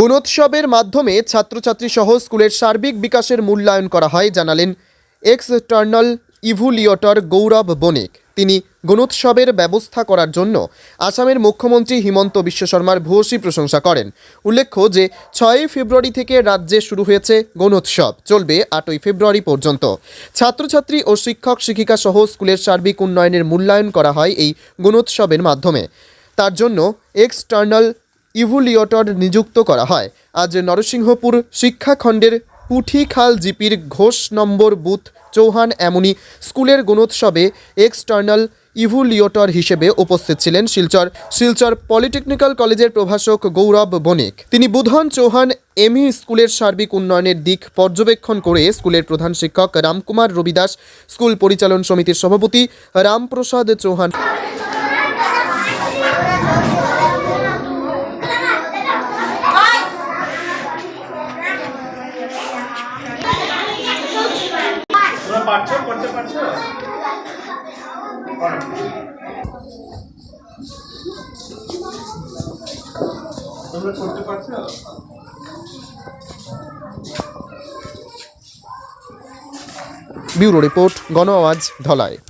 গুণোৎসবের মাধ্যমে ছাত্রছাত্রী সহ স্কুলের সার্বিক বিকাশের মূল্যায়ন করা হয়, জানালেন এক্সটার্নাল ইভুলিওটর গৌরব বণিক। তিনি গুণোৎসবের ব্যবস্থা করার জন্য আসামের মুখ্যমন্ত্রী হিমন্ত বিশ্ব শর্মার ভূয়সী প্রশংসা করেন। উল্লেখ্য যে, ছয়ই ফেব্রুয়ারি থেকে রাজ্যে শুরু হয়েছে গণোৎসব চলবে আটই ফেব্রুয়ারি পর্যন্ত। ছাত্রছাত্রী ও শিক্ষক শিক্ষিকা সহ স্কুলের সার্বিক উন্নয়নের মূল্যায়ন করা হয় এই গণোৎসবের মাধ্যমে। তার জন্য এক্সটার্নাল ইভুলিওটর নিযুক্ত করা হয়। আজ নরসিংহপুর শিক্ষাখণ্ডের পুঠিখাল জিপির ঘোষ নম্বর বুথ চৌহান এমনি স্কুলের গুণোৎসবে এক্সটার্নাল ইভুলিওটর হিসেবে উপস্থিত ছিলেন শিলচর শিলচর পলিটেকনিক্যাল কলেজের প্রভাষক গৌরব বণিক। তিনি বুধন চৌহান এমই স্কুলের সার্বিক উন্নয়নের দিক পর্যবেক্ষণ করে স্কুলের প্রধান শিক্ষক রামকুমার রবিদাস, স্কুল পরিচালন সমিতির সভাপতি রামপ্রসাদ চৌহান পারছ? করতে পারছ? তোমরা করতে পারছ? ব্যুরো রিপোর্ট গণ আওয়াজ ধলাই।